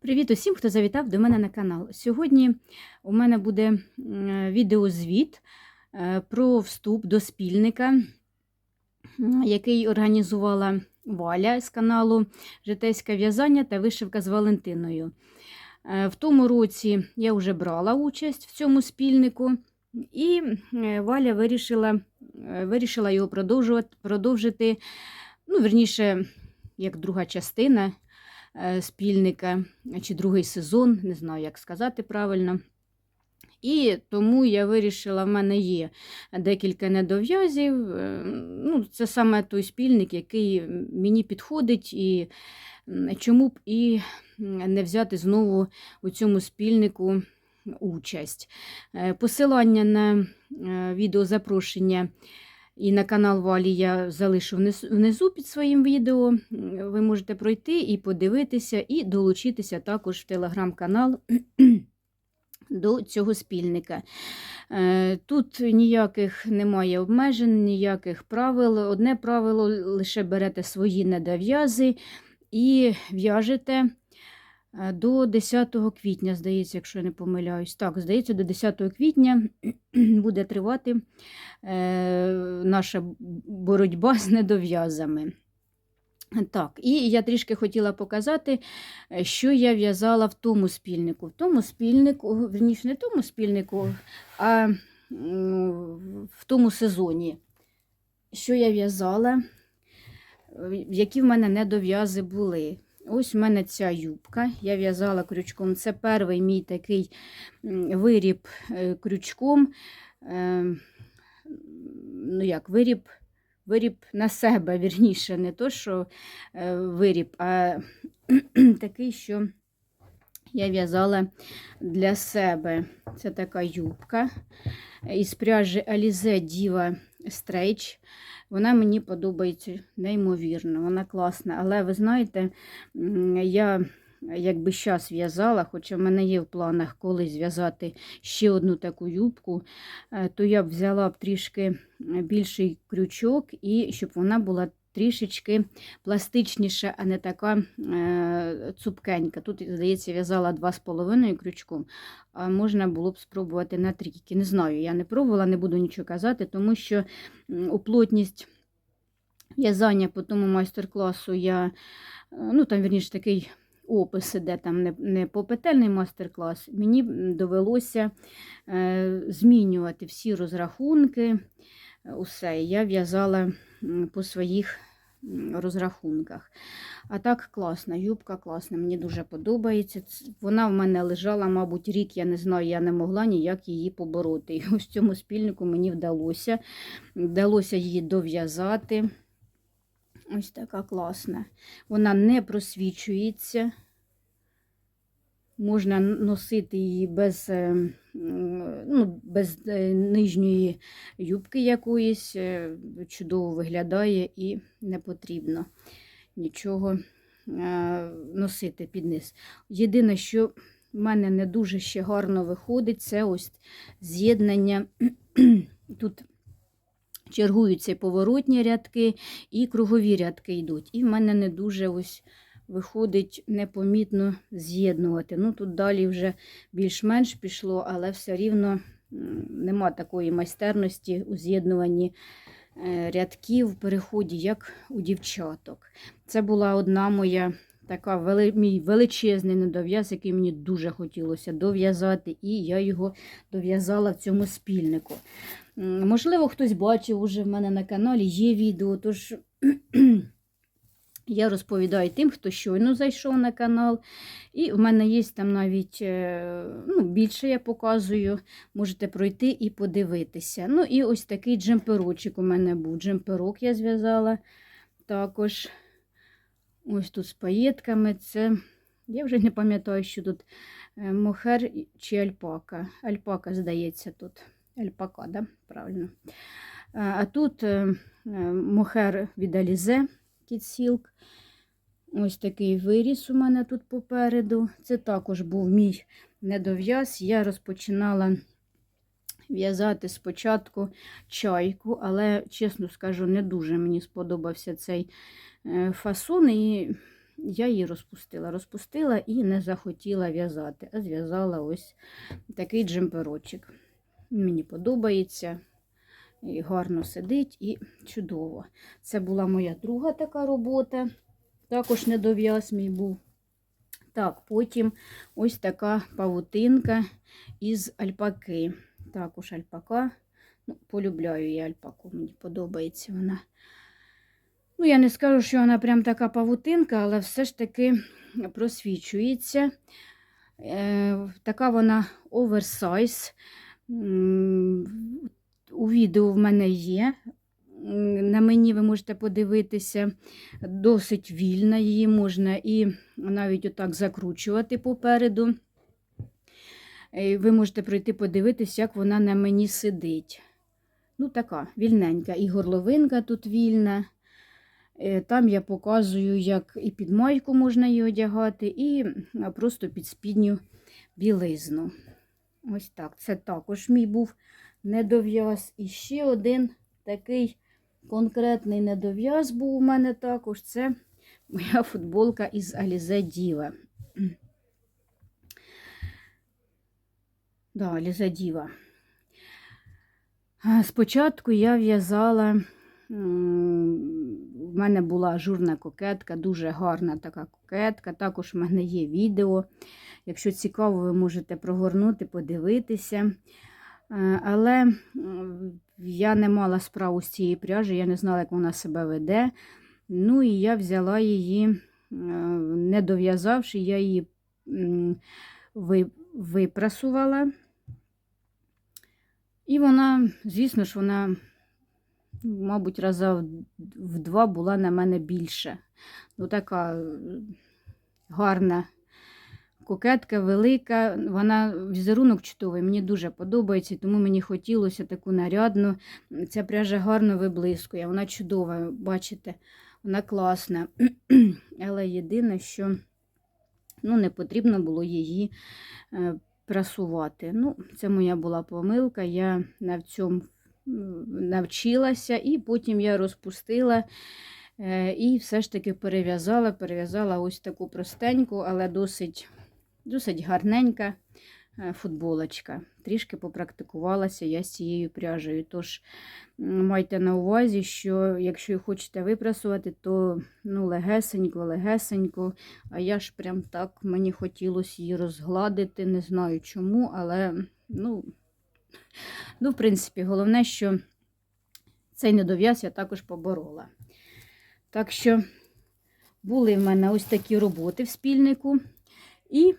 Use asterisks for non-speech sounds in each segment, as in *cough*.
Привіт усім, хто завітав до мене на канал. Сьогодні у мене буде відеозвіт е, про вступ до спільника, який організувала Валя з каналу Житейське в'язання та вишивка з Валентиною. Е, В тому році я вже брала участь в цьому спільнику, і Валя вирішила, е, вирішила його продовжувати, продовжити, ну, верніше, як друга частина спільника чи другий сезон, не знаю, як сказати правильно. І тому я вирішила, в мене є декілька недов'язів. е, Ну, це саме той спільник, який мені підходить, і чому б і не взяти знову у цьому спільнику участь. Е, Посилання на е, відеозапрошення і на канал Валі я залишу внизу- під своїм відео. Ви можете пройти і подивитися, і долучитися також в телеграм-канал *clears throat* до цього спільника. Е, Тут ніяких немає обмежень, ніяких правил. Одне правило лише берете свої недов'язи і в'яжете до 10 квітня, здається, якщо я не помиляюсь. Так, здається, до 10 квітня *clears throat* буде тривати е, наша боротьба з недов'язами. Так, і я трішки хотіла показати, е, що я в'язала в тому спільнику. В тому спільнику, верніше, не в тому спільнику, а в тому сезоні. Що я в'язала, е, які в мене недов'язи були. Ось в мене ця юбка. Я в'язала крючком. Це перший мій такий виріб е, крючком. Е, Ну, як, виріб, виріб на себе, вірніше, не то, що е, виріб, а такий, що я в'язала для себе. Це така юбка із пряжі Alize Diva Stretch. Вона мені подобається неймовірно, вона класна. Але ви знаєте, я якби зараз в'язала, хоча в мене є в планах колись зв'язати ще одну таку юбку, е, то я б взяла б трішки більший крючок і щоб вона була трішечки пластичніша, а не така е, цупкенька. Тут, здається, в'язала 2,5 крючком, а можна було б спробувати на трійки. Не знаю, я не пробувала, не буду нічого казати, тому що м, у плотність в'язання по тому майстер-класу я, е, ну там, вірніше, такий опис іде, там не, не попетельний майстер-клас, мені довелося е, змінювати всі розрахунки, е, усе. Я в'язала по своїх розрахунках. А так класна, юбка класна, мені дуже подобається. Вона в мене лежала, мабуть, рік, я не знаю, я не могла ніяк її побороти. І ось цьому спільнику мені вдалося. Вдалося її дов'язати. Ось така класна. Вона не просвічується. Можна носити її без, е, ну, без е, нижньої юбки якоїсь. е, Чудово виглядає і не потрібно нічого носити під низ. Єдине, що в мене не дуже ще гарно виходить, це ось з'єднання. *clears throat* Тут чергуються поворотні рядки і кругові рядки йдуть. І в мене не дуже ось виходить непомітно з'єднувати. Ну, тут далі вже більш-менш пішло, але все рівно нема такої майстерності у з'єднуванні е, рядків в переході, як у дівчаток. Це була одна моя така мій величезний недов'яз, який мені дуже хотілося дов'язати, і я його дов'язала в цьому спільнику. Можливо, хтось бачив уже в мене на каналі, є відео, тож я розповідаю тим, хто щойно зайшов на канал. І в мене є там навіть е, ну, більше я показую, можете пройти і подивитися. Ну і ось такий джемперочок у мене був. Джемперок я зв'язала також. Ось тут з паєтками. Це, я вже не пам'ятаю, що тут е, мохер чи альпака. Альпака, здається, тут. Альпака, да? правильно. А, тут е, мохер від Kid Silk. Ось такий виріс у мене тут попереду. Це також був мій недов'яз. Я розпочинала в'язати спочатку чайку, але, чесно скажу, не дуже мені сподобався цей е, фасон. І я її розпустила. Розпустила і не захотіла в'язати, а зв'язала ось такий джемперочок. Мені подобається. І гарно сидить і чудово. Це була моя друга така робота. Також недов'яз мій був. Так, потім ось така павутинка із альпаки. Також альпака. Ну, полюбляю я альпаку, мені подобається вона. Ну, я не скажу, що вона прям така павутинка, але все ж таки просвічується. Е, така вона оверсайз. У відео в мене є. На мені ви можете подивитися, досить вільна, її можна і навіть отак закручувати попереду. Е, Ви можете пройти подивитися, як вона на мені сидить. Ну, така вільненька. І горловинка тут вільна. Е, Там я показую, як і під майку можна її одягати, і просто під спідню білизну. Ось так. Це також мій був недов'яз. І ще один такий конкретний недов'яз був у мене також. Це моя футболка із Alize Diva. Да, Alize Diva. А, Спочатку я в'язала. У мене була ажурна кокетка, дуже гарна така кокетка. Також в мене є відео. Якщо цікаво, ви можете прогорнути, подивитися. Е, Але я не мала справу з цією пряжею, я не знала, як вона себе веде. Ну і я взяла її, е, не дов'язавши, я її випрасувала. І вона, звісно ж, вона, мабуть, раза в- в два була на мене більше. Ну, така е, гарна кокетка, велика. Вона візерунок чудовий, мені дуже подобається, тому мені хотілося таку нарядну. Ця пряжа гарно виблискує, вона чудова, бачите, вона класна. *clears throat* Але єдине, що ну, не потрібно було її е, прасувати. Ну, це моя була помилка. Я на цьому навчилася, і потім я розпустила. е, І все ж таки перев'язала, перев'язала ось таку простеньку, але досить, досить гарненька е, футболочка. Трішки попрактикувалася я з цією пряжею. Тож майте на увазі, що якщо хочете випрасувати, то ну, легесенько, легесенько. А я ж прям так мені хотілося її розгладити, не знаю чому, але ну, ну в принципі, головне, що цей недов'яз я також поборола. Так що були в мене ось такі роботи в спільнику. І,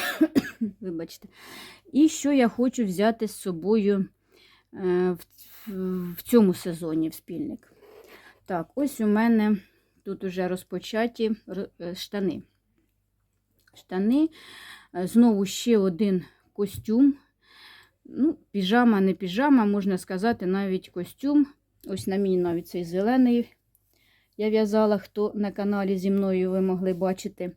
*coughs* вибачте, і що я хочу взяти з собою е, в, цьому сезоні в спільник. Так, ось у мене тут уже розпочаті е, штани. Штани, е, знову ще один костюм. Ну, піжама, не піжама, можна сказати, навіть костюм. Ось на мені навіть цей зелений я в'язала, хто на каналі зі мною ви могли бачити.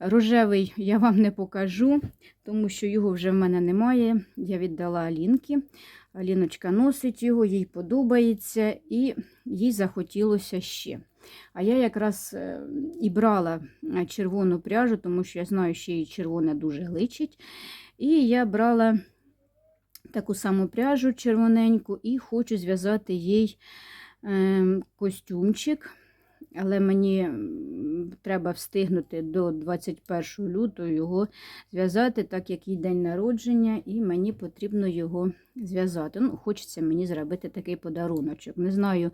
Рожевий я вам не покажу, тому що його вже в мене немає. Я віддала Алінки. Аліночка носить його, їй подобається, і їй захотілося ще. А я якраз е, і брала е, червону пряжу, тому що я знаю, що їй червоне дуже личить. І я брала таку саму пряжу червоненьку і хочу зв'язати їй е, костюмчик. Але мені треба встигнути до 21 лютого його зв'язати, так як їй день народження, і мені потрібно його зв'язати. Ну, Хочеться мені зробити такий подаруночок. Не знаю,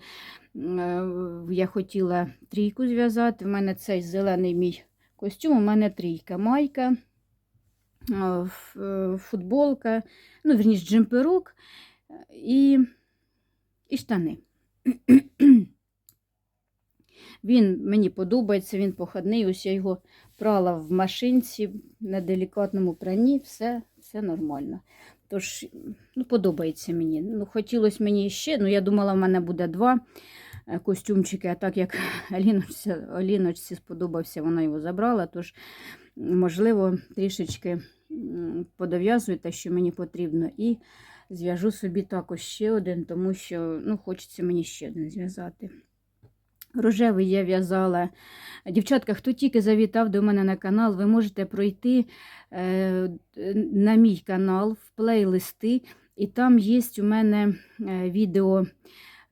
е, я хотіла трійку зв'язати. У мене цей зелений мій костюм, у мене трійка майка, е, е, футболка, ну, верніше, джемперок і, і штани. Він мені подобається, він походний. Ось я його прала в машинці на делікатному прані, все, все нормально. Тож, ну, подобається мені. Ну, хотілося мені ще, ну я думала, в мене буде два е, костюмчики, а так як *laughs* Аліночці, Аліночці сподобався, вона його забрала. Тож, можливо, трішечки подов'язую те, що мені потрібно, і зв'яжу собі також ще один, тому що ну, хочеться мені ще один зв'язати. Рожевий я в'язала. Дівчатка, хто тільки завітав до мене на канал, ви можете пройти е, на мій канал в плейлисти, і там є у мене е, відео.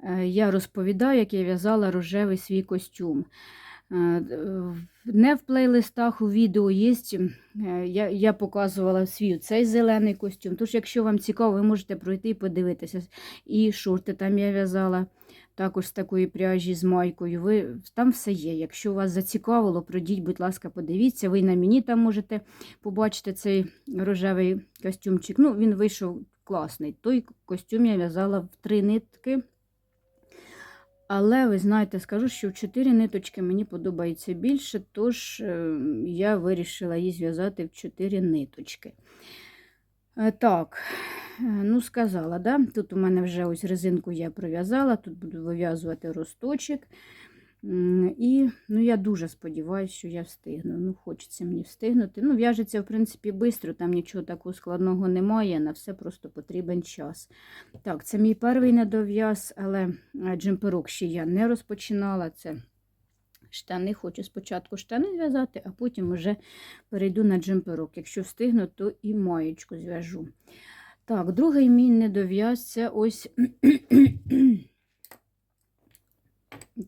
е, Я розповідаю, як я в'язала рожевий свій костюм. Не в плейлистах у відео є. Я, я показувала свій цей зелений костюм. Тож, якщо вам цікаво, ви можете пройти і подивитися. І шорти там я в'язала також з такої пряжі з майкою. Ви, там все є. Якщо вас зацікавило, пройдіть, будь ласка, подивіться. Ви на мені там можете побачити цей рожевий костюмчик. Ну, він вийшов класний. Той костюм я в'язала в три нитки. Але ви знаєте, скажу, що в чотири ниточки мені подобається більше, тож е, я вирішила її зв'язати в чотири ниточки. Е, Так, е, ну сказала, да? тут у мене вже ось резинку я пров'язала, тут буду вив'язувати росточок. І ну, я дуже сподіваюся, що я встигну. Ну, хочеться мені встигнути. Ну, в'яжеться, в принципі, швидко, там нічого такого складного немає, на все просто потрібен час. Так, це мій перший недов'яз, але е, джемперок ще я не розпочинала. Це штани, хочу спочатку штани зв'язати, а потім вже перейду на джемперок. Якщо встигну, то і маєчку зв'яжу. Так, другий мій недов'яз це ось *clears throat*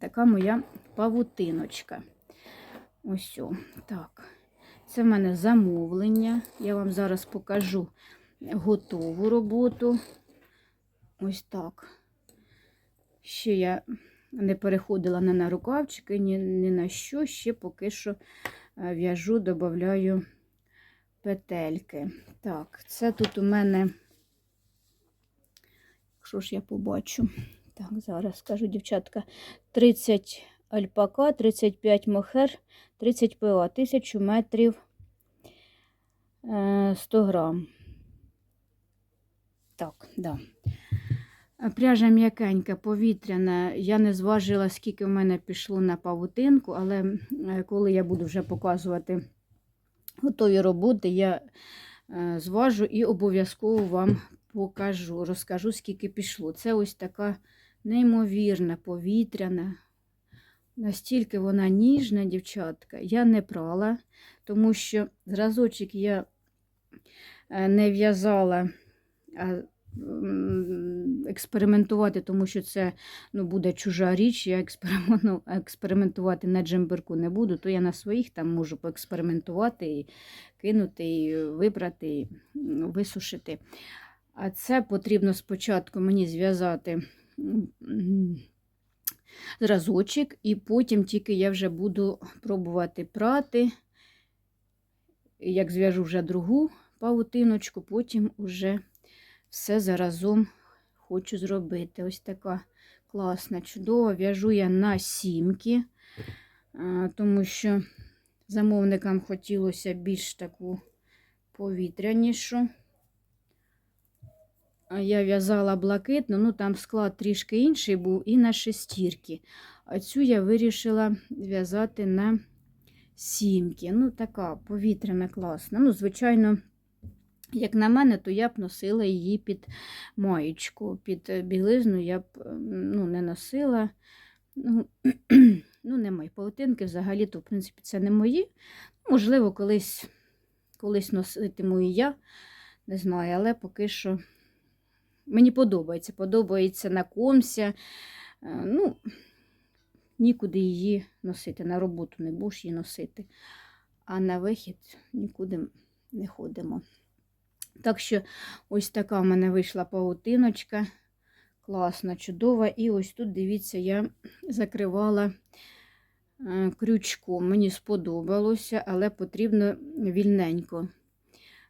така моя павутиночка. Ось так. Це в мене замовлення. Я вам зараз покажу готову роботу. Ось так. Ще я не переходила не на рукавчики, ні, ні на що. Ще поки що е, в'яжу, додаю петельки. Так, це тут у мене, що ж я побачу? Так, зараз скажу, дівчатка, 30 альпака, 35 мохер, 30 ПА, 1000 метрів е, 100 грам. Так, да. Пряжа м'якенька, повітряна. Я не зважила, скільки в мене пішло на павутинку, але е, коли я буду вже показувати готові роботи, я е, зважу і обов'язково вам покажу, розкажу, скільки пішло. Це ось така неймовірна, повітряна. Настільки вона ніжна, дівчатка. Я не прала, тому що зразочок я е, не в'язала. а експериментувати, тому що це ну, буде чужа річ. Я експериментувати на джемберку не буду, то я на своїх там можу поекспериментувати і кинути, і вибрати, і висушити. А це потрібно спочатку мені зв'язати зразочок, і потім тільки я вже буду пробувати прати. Як зв'яжу вже другу павутиночку, потім уже все заразом хочу зробити. Ось така класна, чудова. В'яжу я на сімки, тому що замовникам хотілося більш таку повітрянішу. Я в'язала блакитну, ну там склад трішки інший був і на шестірки. А цю я вирішила в'язати на сімки. Ну, така повітряна класна. Ну, звичайно, як на мене, то я б носила її під маєчку. Під е, білизну я б е, ну, не носила. Ну, *clears throat* ну, не мої паутинки взагалі, то, в принципі, це не мої. Можливо, колись, колись носитиму і я, не знаю, але поки що мені подобається. Подобається на комся. Е, Ну, нікуди її носити. На роботу не будеш її носити. А на вихід нікуди не ходимо. Так що ось така в мене вийшла паутиночка. Класна, чудова. І ось тут, дивіться, я закривала е, крючком. Мені сподобалося, але потрібно вільненько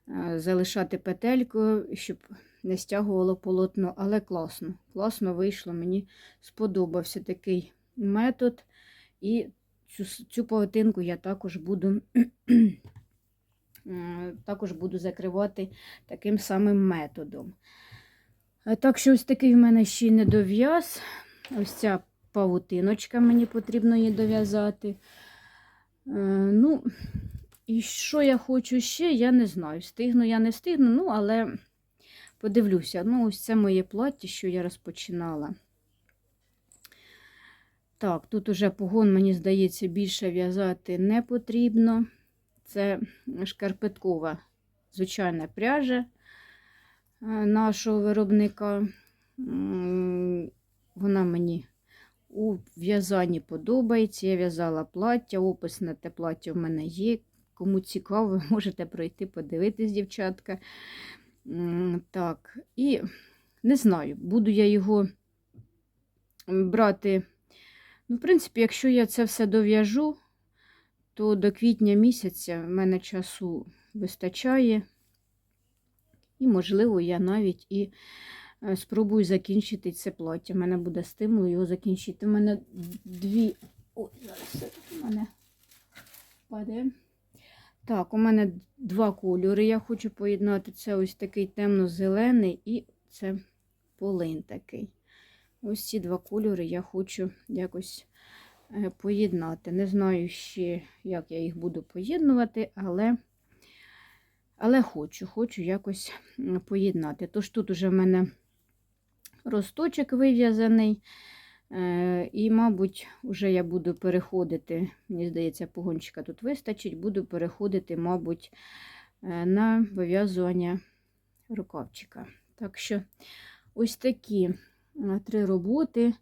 е, залишати петельку, щоб не стягувало полотно. Але класно. Класно вийшло. Мені сподобався такий метод. І цю, цю паутинку я також буду. Е, також буду закривати таким самим методом. Е, Так що ось такий в мене ще не дов'яз. Ось ця павутиночка, мені потрібно її дов'язати. Е, Ну, і що я хочу ще, я не знаю. Встигну, я не встигну, ну, але подивлюся. Ну, ось це моє плаття, що я розпочинала. Так, тут уже погон, мені здається, більше в'язати не потрібно. Це шкарпеткова звичайна пряжа е, нашого виробника. Вона мені у в'язанні подобається. Я в'язала плаття, опис на те плаття в мене є. Кому цікаво, *laughs* ви можете пройти, подивитись, дівчатка. Так, і не знаю, буду я його брати. Ну, в принципі, якщо я це все дов'яжу, то до квітня місяця в мене часу вистачає. І, можливо, я навіть і е, спробую закінчити це плаття. У мене буде стимул його закінчити. У мене дві. Ой, зараз у мене падає. Так, у мене два кольори. Я хочу поєднати це ось такий темно-зелений і це полин такий. Ось ці два кольори я хочу якось поєднати. Не знаю ще, як я їх буду поєднувати, але, але хочу, хочу якось поєднати. Тож тут уже в мене росточок вив'язаний. Е, І, мабуть, вже я буду переходити, мені здається, погончика тут вистачить, буду переходити, мабуть, е, на вив'язування рукавчика. Так що ось такі е, три роботи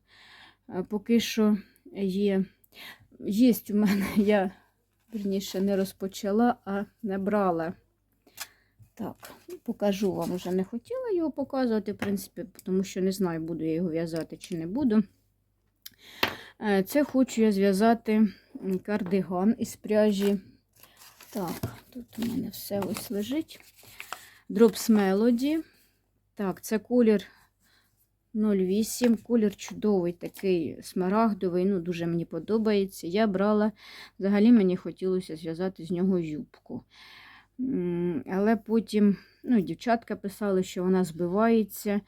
е, поки що є. Є у мене, *laughs* я верніше не розпочала, а не брала. Так, покажу вам вже не хотіла його показувати, в принципі, тому що не знаю, буду я його в'язати чи не буду. Е, Це хочу я зв'язати кардиган із пряжі. Так, тут у мене все ось лежить. Drops Melody. Так, це колір 08. Колір чудовий, такий смарагдовий, ну, дуже мені подобається. Я брала, взагалі мені хотілося зв'язати з нього юбку. Але потім ну, дівчатка писали, що вона збивається.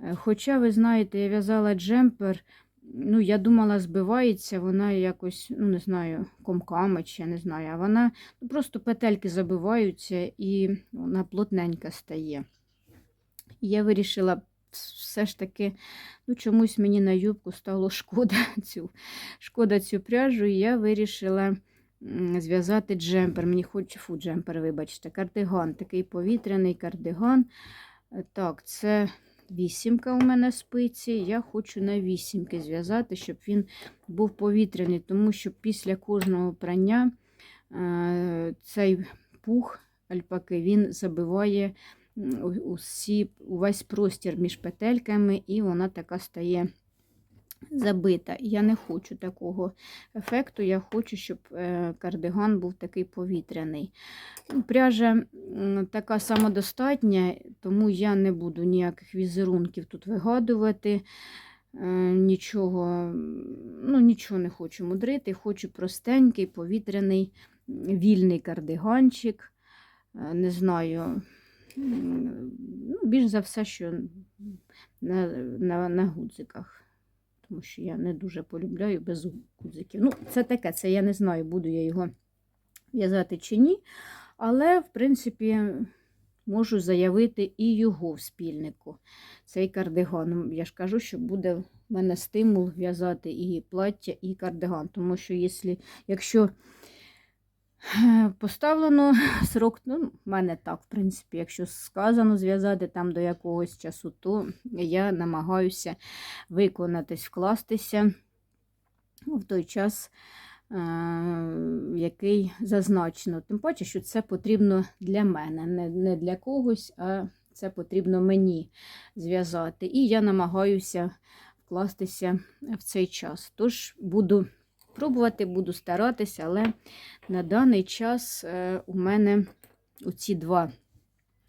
Е, Хоча, ви знаєте, я в'язала джемпер, ну, я думала, збивається, вона якось, ну, не знаю, комками чи не знаю, а вона ну, просто петельки забиваються і вона плотненька стає. І я вирішила все ж таки, ну, чомусь мені на юбку стало шкода *laughs* цю, шкода цю пряжу, і я вирішила зв'язати джемпер. Мені хоче фу, джемпер, вибачте, кардиган, такий повітряний кардиган. Е, Так, це вісімка у мене спиці. Я хочу на вісімки зв'язати, щоб він був повітряний, тому що після кожного прання е, цей пух альпаки він забиває усі, увесь простір між петельками, і вона така стає забита. Я не хочу такого ефекту. Я хочу, щоб е, кардиган був такий повітряний. Ну, Пряжа така самодостатня, тому я не буду ніяких візерунків тут вигадувати. Е, Нічого, ну, нічого не хочу мудрити. Хочу простенький, повітряний, вільний кардиганчик. Е, Не знаю. Ну, більш за все, що на, на, на гудзиках. Тому що я не дуже полюбляю без гудзиків. Ну, це таке, це я не знаю, буду я його в'язати чи ні. Але, в принципі, можу заявити і його в спільнику. Цей кардиган. Я ж кажу, що буде в мене стимул в'язати і плаття, і кардиган. Тому що, якщо, поставлено *laughs* срок, ну, в мене так, в принципі, якщо сказано зв'язати там до якогось часу, то я намагаюся виконатись, вкластися в той час, е, який зазначено. Тим паче, що це потрібно для мене, не, не для когось, а це потрібно мені зв'язати. І я намагаюся вкластися в цей час. Тож буду пробувати, буду старатися, але на даний час е, у мене оці два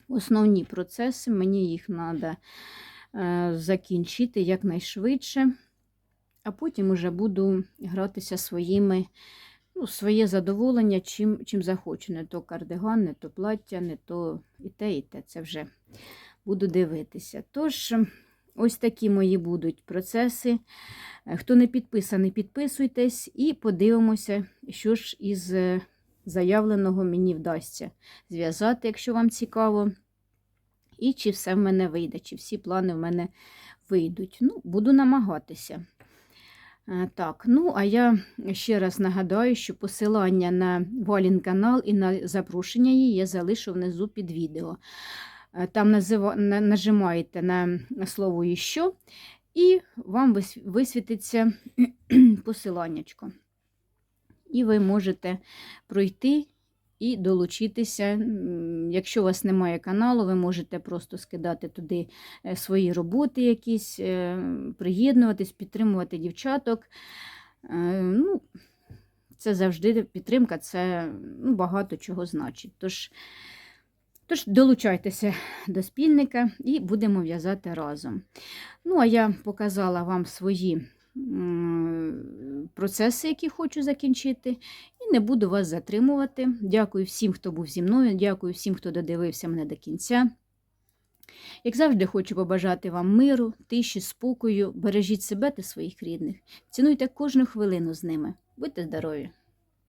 основні процеси, мені їх треба закінчити якнайшвидше, а потім уже буду гратися своїми, ну, своє задоволення, чим, чим захочу. Не то кардиган, не то плаття, не то і те, і те. Це вже буду дивитися. Тож, ось такі мої будуть процеси. Е, Хто не підписаний, підписуйтесь і подивимося, що ж із е, заявленого мені вдасться зв'язати, якщо вам цікаво. І чи все в мене вийде, чи всі плани в мене вийдуть. Ну, буду намагатися. Е, Так, ну а я ще раз нагадаю, що посилання на Валін канал і на запрошення її я залишу внизу під відео. Е, Там нажимаєте на слово «Іщо» і вам висвітиться *clears throat* посиланнячко. І ви можете пройти і долучитися. Якщо у вас немає каналу, ви можете просто скидати туди е, свої роботи якісь, е, приєднуватись, підтримувати дівчаток. Ну, це завжди підтримка, це ну, багато чого значить. Тож, тож долучайтеся до спільника і будемо в'язати разом. Ну, а я показала вам свої процеси, які хочу закінчити, і не буду вас затримувати. Дякую всім, хто був зі мною, дякую всім, хто додивився мене до кінця. Як завжди, хочу побажати вам миру, тиші, спокою, бережіть себе та своїх рідних. Цінуйте кожну хвилину з ними. Будьте здорові!